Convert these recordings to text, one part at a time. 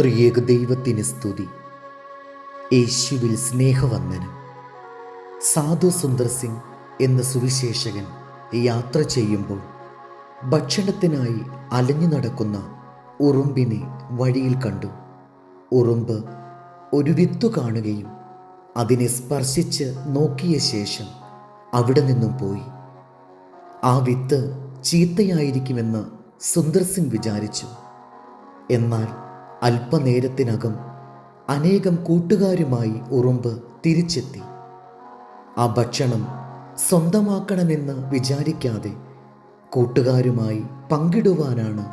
ത്രിയേക ദൈവത്തിന് സ്തുതി. യേശുവിൽ സ്നേഹവന്ദനം. സാധു സുന്ദർ സിംഗ് എന്ന സുവിശേഷകൻ യാത്ര ചെയ്യുമ്പോൾ ഭക്ഷണത്തിനായി അലഞ്ഞു നടക്കുന്ന ഉറുമ്പിനെ വഴിയിൽ കണ്ടു. ഉറുമ്പ് ഒരു വിത്തു കാണുകയും അതിനെ സ്പർശിച്ച് നോക്കിയ ശേഷം അവിടെ നിന്നും പോയി. ആ വിത്ത് ചീത്തയായിരിക്കുമെന്ന് സുന്ദർ സിംഗ് വിചാരിച്ചു. എന്നാൽ അല്പനേരത്തിനകം അനേകം കൂട്ടുകാരുമായി ഉറുമ്പ് തിരിച്ചെത്തി. ആ ഭക്ഷണം സ്വന്തമാക്കണമെന്ന് വിചാരിക്കാതെ കൂട്ടുകാരുമായി പങ്കിടുവാനാണ്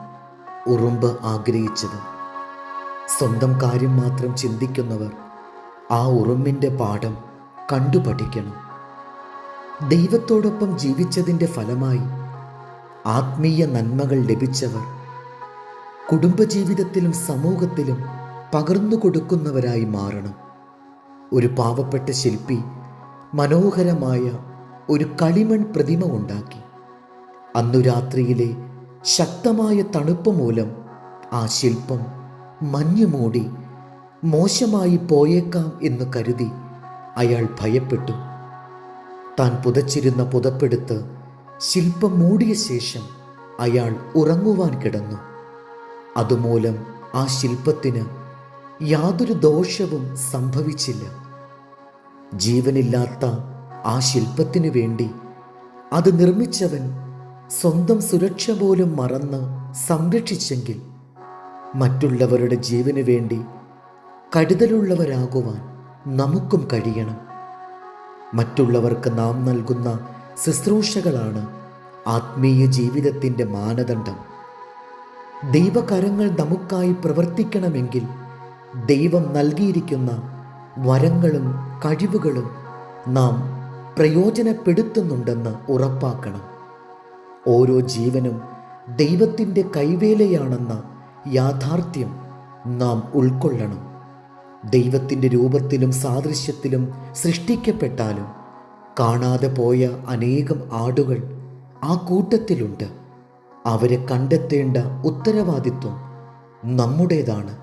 ഉറുമ്പ് ആഗ്രഹിച്ചത്. സ്വന്തം കാര്യം മാത്രം ചിന്തിക്കുന്നവർ ആ ഉറുമ്പിന്റെ പാഠം കണ്ടുപഠിക്കണം. ദൈവത്തോടൊപ്പം ജീവിച്ചതിന്റെ ഫലമായി ആത്മീയ നന്മകൾ ലഭിച്ചവർ കുടുംബജീവിതത്തിലും സമൂഹത്തിലും പകർന്നു കൊടുക്കുന്നവരായി മാറണം. ഒരു പാവപ്പെട്ട ശില്പി മനോഹരമായ ഒരു കളിമൺ പ്രതിമ ഉണ്ടാക്കി. അന്നു രാത്രിയിലെ ശക്തമായ തണുപ്പ് മൂലം ആ ശില്പം മഞ്ഞു മൂടി മോശമായി പോയേക്കാം എന്ന് കരുതി അയാൾ ഭയപ്പെട്ടു. താൻ പുതച്ചിരുന്ന പുതപ്പെടുത്ത് ശില്പം മൂടിയ ശേഷം അയാൾ ഉറങ്ങുവാൻ കിടന്നു. അതുമൂലം ആ ശില്പത്തിന് യാതൊരു ദോഷവും സംഭവിച്ചില്ല. ജീവനില്ലാത്ത ആ ശില്പത്തിനു വേണ്ടി അത് നിർമ്മിച്ചവൻ സ്വന്തം സുരക്ഷ പോലും മറന്ന് സംരക്ഷിച്ചെങ്കിൽ മറ്റുള്ളവരുടെ ജീവന് വേണ്ടി കരുതലുള്ളവരാകുവാൻ നമുക്കും കഴിയണം. മറ്റുള്ളവർക്ക് നാം നൽകുന്ന ശുശ്രൂഷകളാണ് ആത്മീയ ജീവിതത്തിന്റെ മാനദണ്ഡം. ദൈവകരങ്ങൾ നമുക്കായി പ്രവർത്തിക്കണമെങ്കിൽ ദൈവം നൽകിയിരിക്കുന്ന വരങ്ങളും കഴിവുകളും നാം പ്രയോജനപ്പെടുത്തുന്നുണ്ടെന്ന് ഉറപ്പാക്കണം. ഓരോ ജീവനും ദൈവത്തിന്റെ കൈവേലയാണെന്ന യാഥാർത്ഥ്യം നാം ഉൾക്കൊള്ളണം. ദൈവത്തിന്റെ രൂപത്തിലും സാദൃശ്യത്തിലും സൃഷ്ടിക്കപ്പെട്ടാലും കാണാതെ പോയ അനേകം ആടുകൾ ആ കൂട്ടത്തിലുണ്ട്. അവരെ കണ്ടെത്തേണ്ട ഉത്തരവാദിത്വം നമ്മുടേതാണ്.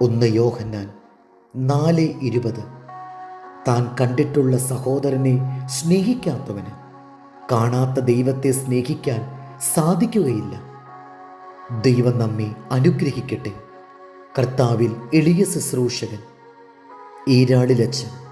ഒന്ന് യോഹന്നാൻ നാല് ഇരുപത്. താൻ കണ്ടിട്ടുള്ള സഹോദരനെ സ്നേഹിക്കാത്തവന് കാണാത്ത ദൈവത്തെ സ്നേഹിക്കാൻ സാധിക്കുകയില്ല. ദൈവം നമ്മെ അനുഗ്രഹിക്കട്ടെ. കർത്താവിൽ എളിയ ശുശ്രൂഷകൻ ഈരാളിലച്ചൻ